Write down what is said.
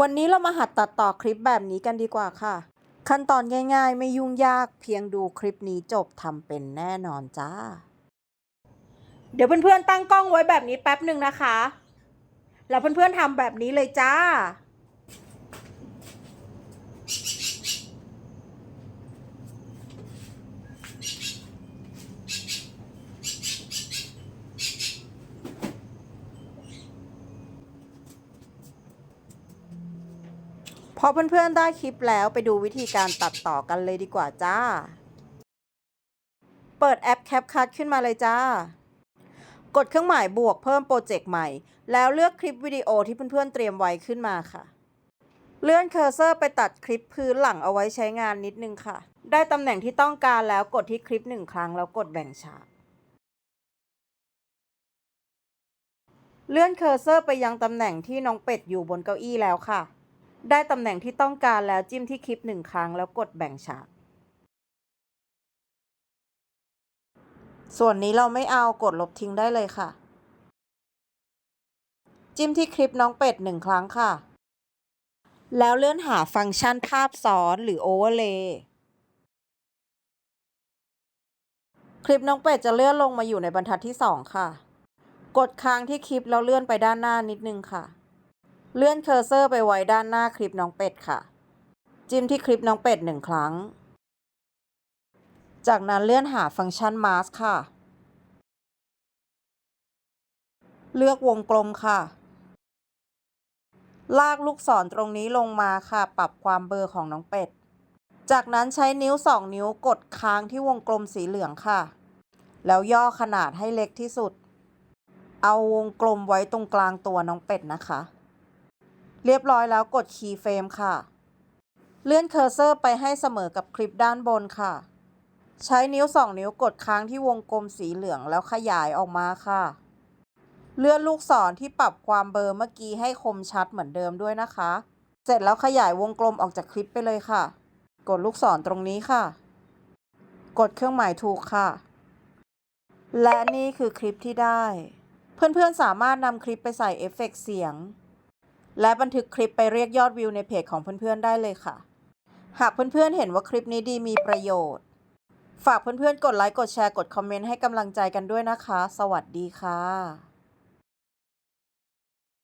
วันนี้เรามาหัดตัดต่อคลิปแบบนี้กันดีกว่าค่ะ ขั้นตอนง่าย ๆ ไม่ยุ่งยากเพียงดูคลิปนี้จบทำเป็นแน่นอนจ้า เดี๋ยวเพื่อนๆตั้งกล้องไว้แบบนี้แป๊บหนึ่งนะคะ แล้วเพื่อนๆทำแบบนี้เลยจ้า พอเพื่อนๆได้คลิปแล้วไปดูวิธีการตัดต่อกันเลยดีกว่าจ้า เปิดแอป CapCut ขึ้นมาเลยจ้า กดเครื่องหมายบวกเพิ่มโปรเจกต์ใหม่ แล้วเลือกคลิปวิดีโอที่เพื่อนๆเตรียมไว้ขึ้นมาค่ะ เลื่อนเคอร์เซอร์ไปตัดคลิปพื้นหลังเอาไว้ใช้งานนิดนึงค่ะ ได้ตำแหน่งที่ต้องการแล้วกดที่คลิปหนึ่งครั้งแล้วกดแบ่งฉากเลื่อนเคอร์เซอร์ไปยังตำแหน่งที่น้องเป็ดอยู่บนเก้าอี้แล้วค่ะ ได้ตำแหน่งที่ต้องการแล้วจิ้มที่คลิปหนึ่งครั้งแล้วกดแบ่งฉาก ส่วนนี้เราไม่เอากดลบทิ้งได้เลยค่ะ จิ้มที่คลิปน้องเป็ดหนึ่งครั้งค่ะ แล้วเลื่อนหาฟังก์ชันภาพซ้อนหรือ Overlay คลิปน้องเป็ดจะเลื่อนลงมาอยู่ในบรรทัดที่ 2 ค่ะ กดค้างที่คลิปแล้วเลื่อนไปด้านหน้านิดนึงค่ะ เลื่อนเคอร์เซอร์ไปไว้ด้านหน้าคลิปน้องเป็ดค่ะ จิ้มที่คลิปน้องเป็ดหนึ่งครั้ง จากนั้นเลื่อนหาฟังก์ชัน Mask ค่ะ เลือกวงกลมค่ะ ลากลูกศรตรงนี้ลงมาค่ะ ปรับความเบลอของน้องเป็ด จากนั้นใช้นิ้ว 2 นิ้วกดค้างที่วงกลมสีเหลืองค่ะ แล้วย่อขนาดให้เล็กที่สุด เอาวงกลมไว้ตรงกลางตัวน้องเป็ดนะคะ เรียบร้อยแล้วกดคีย์เฟรมค่ะ เลื่อนเคอร์เซอร์ไปให้เสมอกับคลิปด้านบนค่ะ ใช้นิ้ว 2 นิ้วกดค้างที่วงกลมสีเหลืองแล้วขยายออกมาค่ะ เลื่อนลูกศรที่ปรับความเบลอเมื่อกี้ให้คมชัดเหมือนเดิมด้วยนะคะ เสร็จแล้วขยายวงกลมออกจากคลิปไปเลยค่ะ กดลูกศรตรงนี้ค่ะ กดเครื่องหมายถูกค่ะ และนี่คือคลิปที่ได้ เพื่อนๆสามารถนำคลิปไปใส่เอฟเฟกต์เสียง และบันทึกคลิปไปเรียกยอดวิวในเพจของเพื่อนๆได้เลยค่ะ หากเพื่อนๆเห็นว่าคลิปนี้ดีมีประโยชน์ ฝากเพื่อนๆกดไลค์กดแชร์กดคอมเมนต์ให้กำลังใจกันด้วยนะคะ สวัสดีค่ะ